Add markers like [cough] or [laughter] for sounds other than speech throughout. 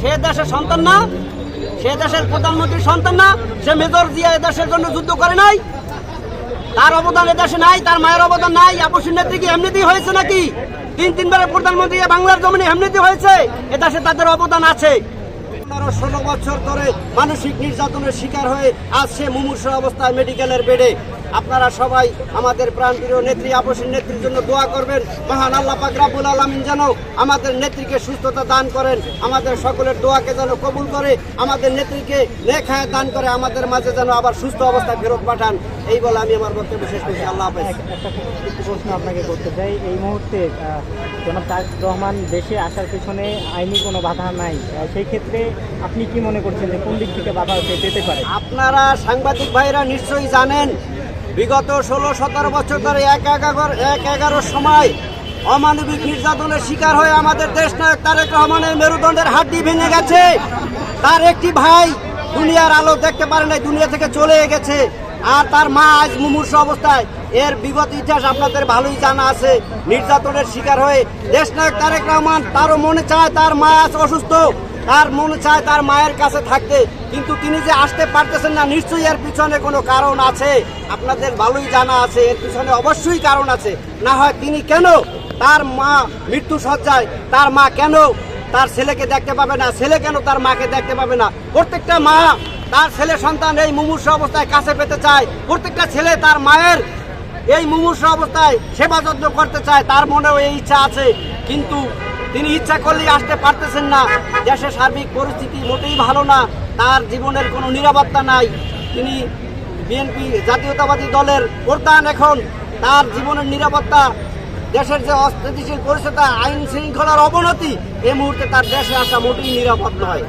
সে দেশের সন্তান না, সে দেশের প্রধানমন্ত্রীর সন্তান না, সে মেজর জিয়া দেশের জন্য যুদ্ধ করে নাই। তার অবদান এদেশে নাই, তার মায়ের অবদান নাই, আপসির নেত্রী কি এমনিতেই হয়েছে নাকি? তিন তিনবারের প্রধানমন্ত্রী বাংলার জমিনে এমনিতেই হয়েছে এদেশে তাদের অবদান আছে। পনেরো ষোলো বছর ধরে মানসিক নির্যাতনের শিকার হয়ে আজ সে মুমূর্ষ অবস্থায় মেডিকেলের বেডে। আপনারা সবাই আমাদের প্রাণপ্রিয় নেত্রী আপসীর নেত্রীর জন্য দোয়া করবেন। মহান আল্লাহ পাক রাব্বুল আলামিন যেন আমাদের নেত্রীকে সুস্থতা দান করেন। আমাদের সকলের দোয়াকে যেন কবুল করে, আমাদের নেত্রীকে লেখায় দান করে, আমাদের মাঝে যেন আবার সুস্থ অবস্থায় ফেরত পাঠান। এই বলে আমি আমার বক্তব্য শেষ করছি। আল্লাহ হাফেজ। একটা প্রশ্ন আপনাকে করতে চাই। এই মুহূর্তে জনাব তারেক রহমান দেশে আসার পেছনে আইনি কোনো বাধা নাই। সেই ক্ষেত্রে আপনি কি মনে করছেন যে কোন দিক থেকে বাধা যেতে পারে? আপনারা সাংবাদিক ভাইরা নিশ্চয়ই জানেন, বিগত ষোলো, সতেরো বছর ধরে এক এগারো, এক এগারোর সময় অমানবিক নির্যাতনের শিকার হয়ে আমাদের দেশ নায়ক তারেক রহমানের মেরুদণ্ডের হাড্ডি ভেঙে গেছে। তার একটি ভাই দুনিয়ার আলো দেখতে পারে নাই, দুনিয়া থেকে চলে গেছে। আর তার মা আজ মুমূর্ষ অবস্থায়। এর বিগত ইতিহাস আপনাদের ভালোই জানা আছে। নির্যাতনের শিকার হয়ে দেশ নায়ক তারেক রহমান তারও মনে চায়, তার মা আজ অসুস্থ। তার মনে চায় তার মায়ের কাছে থাকতে, কিন্তু তিনি যে আসতে পারতেছেন না, নিশ্চয়ই এর পিছনে কোনো কারণ আছে। আপনাদের ভালোই জানা আছে, এর পিছনে অবশ্যই কারণ আছে। না হয় তিনি কেন তার মা মৃত্যু সজ্জায়, তার মা কেন তার ছেলেকে দেখতে পাবে না, ছেলে কেন তার মাকে দেখতে পাবে না? প্রত্যেকটা মা তার ছেলে সন্তান এই মুমূর্ষ অবস্থায় কাছে পেতে চায়। প্রত্যেকটা ছেলে তার মায়ের এই মুমূর্ষ অবস্থায় সেবা যত্ন করতে চায়, তার মনেও এই ইচ্ছা আছে। কিন্তু তিনি ইচ্ছা করলেই আসতে পারতেছেন না। দেশের সার্বিক পরিস্থিতি মোটেই ভালো না তার জীবনের কোনো নিরাপত্তা নাই। তিনি বিএনপি জাতীয়তাবাদী দলের প্রধান এখন তার জীবনের নিরাপত্তা দেশের যে অস্থিতিশীল পরিস্থিতি আইন শৃঙ্খলার অবনতি এই মুহূর্তে তার দেশে আসা মোটেই নিরাপদ নয়।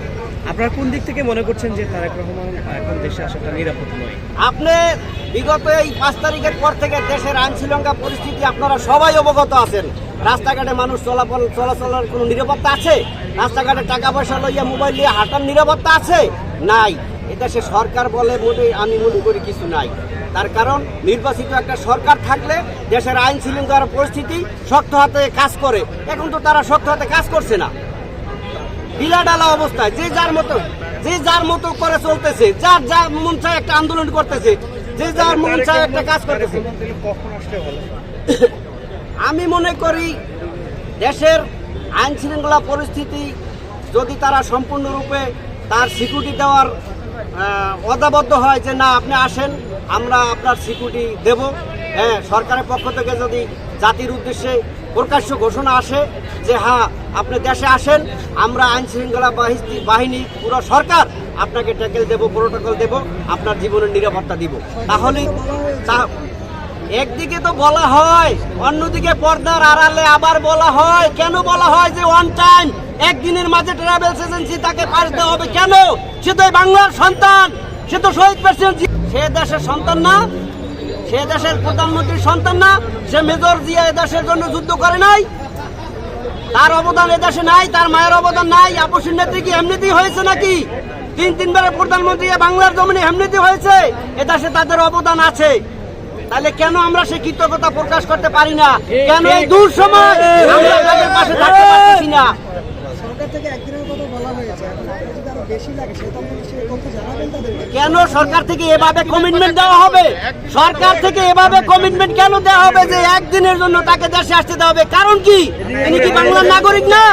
আপনারা কোন দিক থেকে মনে করছেন যে তারেক রহমান এখন দেশে আসাটা নিরাপদ নয়? আপনি বিগত এই পাঁচ তারিখের পর থেকে দেশের আইন শ্রীলঙ্কা পরিস্থিতি আপনারা সবাই অবগত আছেন। রাস্তাঘাটে মানুষ চলাচল চলাচলের কোনো নিরাপত্তা আছে? রাস্তাঘাটে টাকা পয়সা লইয়া মোবাইল নিয়ে হাঁটার নিরাপত্তা আছে? নাই। এটা সে সরকার বলে মোটে আমি মনে করি কিছু নাই। তার কারণ নির্বাচিত একটা সরকার থাকলে দেশের আইন শৃঙ্খলার পরিস্থিতি শক্ত হাতে কাজ করে। এখন তো তারা শক্ত হাতে কাজ করছে না। ঢিলাঢালা অবস্থায় যে যার মতো যে যার মতো করে চলতেছে যার যা মন চায় একটা আন্দোলন করতেছে যে যার মন চায় একটা কাজ করতেছে। [coughs] আমি মনে করি দেশের আইন শৃঙ্খলা পরিস্থিতি যদি তারা সম্পূর্ণরূপে তার সিকিউরিটি দেওয়ার অদাবদ্ধ হয় যে না, আপনি আসেন, আমরা আপনার সিকিউরিটি দেব। হ্যাঁ সরকারের পক্ষ থেকে যদি জাতির উদ্দেশ্যে প্রকাশ্য ঘোষণা আসে যে হ্যাঁ আপনি দেশে আসেন, আমরা আইন শৃঙ্খলা বাহিনী- পুরো সরকার আপনাকে ট্যাকেল দেব প্রোটোকল দেব, আপনার জীবনের নিরাপত্তা দিব। তাহলেই তা- একদিকে তো বলা হয়, অন্যদিকে পর্দার আড়ালে আবার বলা হয়। কেন বলা হয় যে ওয়ান টাইম একদিনের মাঝে ট্রাভেলস এজেন্সি তাকে পাশ দেওয়া হবে? কেন? সে তো বাংলার সন্তান, সে তো শহীদ প্রেসিডেন্ট সে দেশের সন্তান না, সে দেশের প্রধানমন্ত্রীর সন্তান না, সে মেজর জিয়া এ দেশের জন্য যুদ্ধ করে নাই। তার অবদান এ দেশে নাই, তার মায়ের অবদান নাই, আপসীর নেত্রী কি এমনিতেই হয়েছে নাকি? তিন তিনবারের প্রধানমন্ত্রী বাংলার জমিনে এমনিতেই হয়েছে, এ দেশে তাদের অবদান আছে। তাহলে কেন আমরা সেই কৃতজ্ঞতা প্রকাশ করতে পারি না কেন এই দূর সময় আমরা তাদের পাশে থাকতে পারতেছি না কেন সরকার থেকে এভাবে কমিটমেন্ট দেওয়া হবে সরকার থেকে এভাবে কমিটমেন্ট কেন দেওয়া হবে যে একদিনের জন্য তাকে দেশে আসতে দেওয়া হবে কারণ কি তিনি কি বাংলার নাগরিক না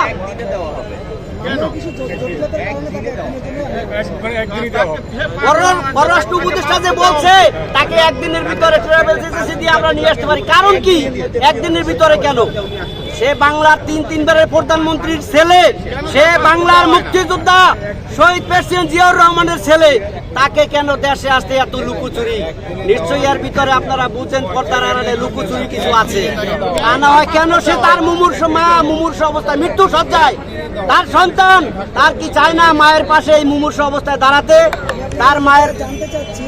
পররাষ্ট্র উপদেষ্টা যে বলছে, তাকে একদিনের ভিতরে ট্রাভেল এজেন্সি দিয়ে আমরা নিয়ে আসতে পারি। কারণ কি? একদিনের ভিতরে কেন? সে বাংলার তিন তিনবারের প্রধানমন্ত্রীর ছেলে, সে বাংলার মুক্তিযোদ্ধা, শহীদ প্রেসিডেন্ট জিয়াউর রহমানের ছেলে। তাকে কেন দেশে আসতে এত লুকোচুরি? নিশ্চয়ই এর ভিতরে আপনারা বুঝেন, পর্দার আড়ালে লুকোচুরি কিছু আছে। তা না হয় কেন সে তার মুমূর্ষ মা, মুমূর্ষ অবস্থায় মৃত্যু সজ্জায় তার সন্তান, তার কি চায় না মায়ের পাশে এই মুমূর্ষ অবস্থায় দাঁড়াতে? তার মায়ের জানতে চাচ্ছি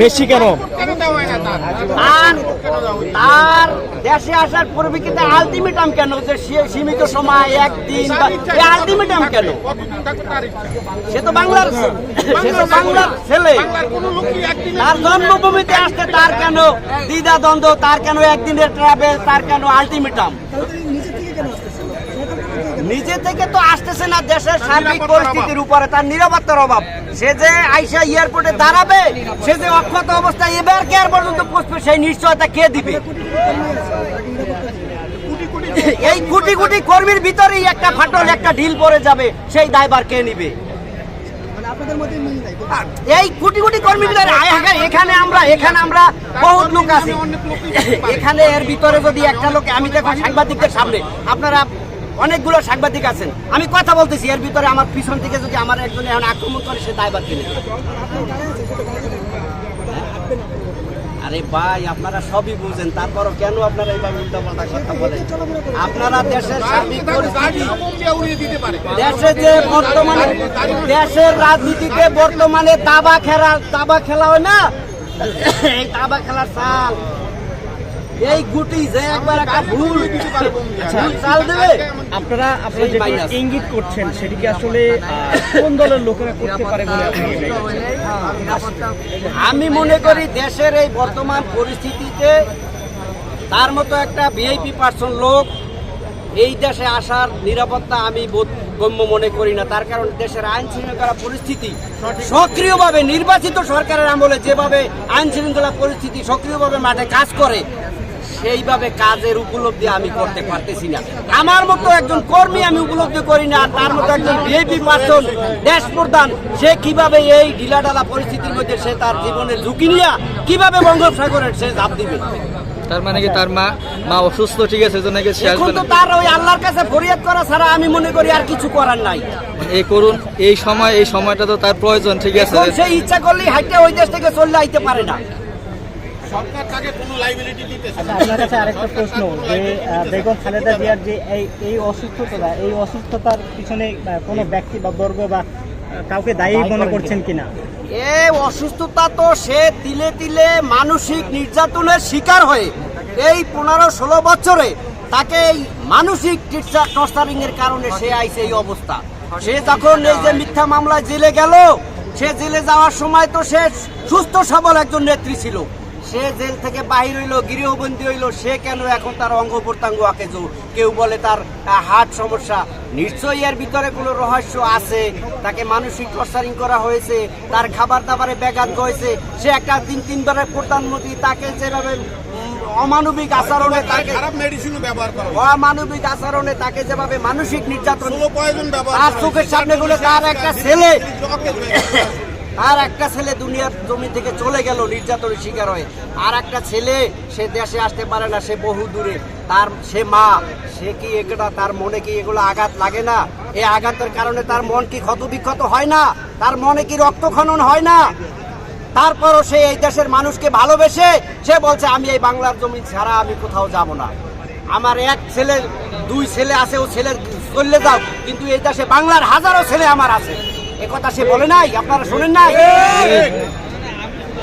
বেশি কেন? তার দেশে আসার পরিপ্রেক্ষিতে আলটিমেটাম কেন? যে সীমিত সময়, একদিন আলটিমেটাম কেন? সে তো বাংলার সে তো বাংলার ছেলে। তার জন্মভূমিতে আসতে তার কেন দ্বিধা দ্বন্দ্ব তার কেন একদিনের ট্রাভেল তার কেন আলটিমেটাম তাহলে তিনি নিজে থেকে কেন আসতেছিল নিজে থেকে তো আসতেছে না দেশের সার্বিক পরিস্থিতির উপরে তার নিরাপত্তার অভাব। সে যে আইসা এয়ারপোর্টে দাঁড়াবে সে যে অক্ষত অবস্থায় এবার কেয়ার পর্যন্ত পৌঁছবে সেই নিশ্চয়তা কে দিবে? এই কোটি কোটি কর্মীর ভিতরেই একটা ফাটল একটা ঢিল পড়ে যাবে সেই দায়ভার কে নিবে? এই কোটি কোটি কর্মীর ভিতরে এখানে আমরা এখানে আমরা বহুত লোক আছি। এখানে এর ভিতরে যদি একটা লোক আমি দেখো সাংবাদিকদের সামনে আপনারা অনেকগুলো সাংবাদিক আছেন। আমি কথা বলতেছি, এর ভিতরে আমার পিছন থেকে যদি আমার একজন এখন আক্রমণ করে, সে দায়বার কিনে আরে ভাই, আপনারা সবই বুঝেন, তারপরও কেন আপনারা এইভাবে উল্টাপাল্টা কথা বলেন? আপনারা দেশের সার্বিক দেশে যে বর্তমানে, দেশের রাজনীতিতে বর্তমানে দাবা খেলা দাবা খেলা হয় না? এই দাবা খেলার চাল এই গুটি যে একবার একটা ভুল ভুল চাল দেবে? আপনারা আপনারা সেই যে minus। ইঙ্গিত করছেন সেটি কি আসলে কোন দলের লোকেরা করতে পারে বলে আপনি করছেন? আমি মনে করি দেশের এই বর্তমান পরিস্থিতিতে তার মতো একটা ভিআইপি পার্সন লোক এই দেশে আসার নিরাপত্তা আমি বোধ- গম্য মনে করি না। তার কারণ দেশের আইন শৃঙ্খলা পরিস্থিতি সক্রিয়ভাবে নির্বাচিত সরকারের আমলে যেভাবে আইন শৃঙ্খলা পরিস্থিতি সক্রিয়ভাবে মাঠে কাজ করে সেইভাবে কাজের উপলব্ধি আমি করতে পারতেছি না। আমার মতো একজন কর্মী আমি উপলব্ধি করি না তার মতো একজন ভিআইপি পার্সন দেশ প্রধান সে কীভাবে এই ঢিলাঢালা পরিস্থিতির মধ্যে সে তার জীবনের ঝুঁকি নিয়ে কীভাবে বঙ্গোপসাগরের সে ঝাঁপ দিবে? তার মানে কি তার মা মা অসুস্থ ঠিক আছে এজন্য কি সে আসবে তো না? তার ওই আল্লাহর কাছে ফরিয়াদ করা ছাড়া আমি মনে করি আর কিছু করার নাই। এই করুন এই সময় এই সময়টা তো তার প্রয়োজন ঠিক আছে? সে ইচ্ছা করলেই হাইটে ওই দেশ থেকে চলে আইতে পারে না। সরকার তাকে কোনো লাইবিলিটি দিতেছে আচ্ছা আপনার কাছে আরেকটা প্রশ্ন যে বেগম খালেদা জিয়ার যে এই এই অসুস্থতা এই অসুস্থতার পিছনে কোনো ব্যক্তি বা বর্গ বা কাউকে দায়ী মনে করছেন কিনা? এ অসুস্থতা তো সে তিলে তিলে মানসিক নির্যাতনের শিকার হয়ে এই পনেরো ষোলো বছরে তাকে এই মানসিক টর্চারিং এর কারণে সে আইছে এই অবস্থা। সে যখন এই যে মিথ্যা মামলায় জেলে গেল সে জেলে যাওয়ার সময় তো সে সুস্থ সবল একজন নেত্রী ছিল। সে জেল থেকে বাহির হইল গৃহবন্দী হইল সে কেন এখন তার অঙ্গ প্রত্যঙ্গ আঁকেজো কেউ বলে তার হার্ট সমস্যা। নিশ্চয়ই এর ভিতরে কোনো রহস্য আছে। তাকে মানসিক টর্চারিং করা হয়েছে তার খাবার দাবারে ব্যাঘাত হয়েছে সে একটা তিন তিনবারের প্রধানমন্ত্রী তাকে যেভাবে অমানবিক আচরণে তাকে খারাপ মেডিসিনও ব্যবহার করা অমানবিক আচরণে তাকে যেভাবে মানসিক নির্যাতন তার চোখের সামনে গুলো তার একটা ছেলে। আর একটা ছেলে দুনিয়ার জমি থেকে চলে গেল, নির্যাতনের শিকার হয়ে। আর একটা ছেলে, সে দেশে আসতে পারে না, সে বহু দূরে। তার, সে মা, সে কি এগুলা তার মনে কি এগুলো আঘাত লাগে না? এই আঘাতের কারণে তার মন কি ক্ষত বিক্ষত হয় না? তার মনে কি রক্তখনন হয় না? তারপরও সে এই দেশের মানুষকে ভালোবেসে, সে বলছে, আমি এই বাংলার জমি ছাড়া আমি কোথাও যাব না। আমার এক ছেলে, দুই ছেলে আছে, ও ছেলে চললে যাও, কিন্তু এই দেশে বাংলার হাজারো ছেলে আমার আছে। এ কথা সে বলে নাই আপনারা শোনেন নাই?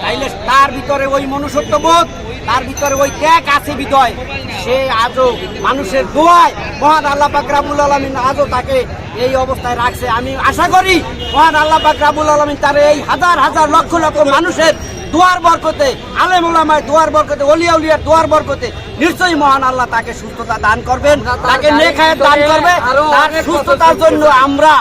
তাইলে তার ভিতরে ওই মনুষ্যত্ব বোধ তার ভিতরে ওই ত্যাগ আছে বিদয়। সে আজও মানুষের দোয়ায় মহান আল্লাহ পাক রাবুল আলমিন আজও তাকে এই অবস্থায় রাখছে। আমি আশা করি মহান আল্লাহ পাক রাবুল আলমিন তার এই হাজার হাজার লক্ষ লক্ষ মানুষের দোয়ার বরকতে আলেম ওলামায় দোয়ার বরকতে অলিয়া উলিয়ার দোয়ার বরকতে নিশ্চয়ই মহান আল্লাহ তাকে সুস্থতা দান করবেন তাকে নেখায় দান করবে। তার সুস্থতার জন্য আমরা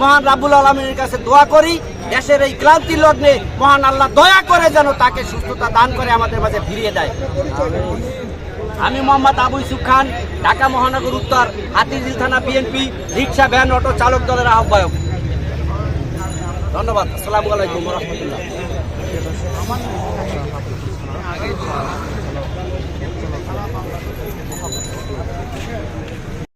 মহান রাবুল আলমীর কাছে দোয়া করি, দেশের এই ক্লান্তি লগ্নে মহান আল্লাহ দয়া করে যেন তাকে সুস্থতা দান করে আমাদের মাঝে ফিরিয়ে দেয়। আমি মোহাম্মদ আবু ইসুফ খান, ঢাকা মহানগর উত্তর, হাতিঝিল থানা বিএনপি রিক্সা, ভ্যান, অটো, চালক দলের আহ্বায়ক। ধন্যবাদ। আসসালামু আলাইকুম রহমতুল্লাহ।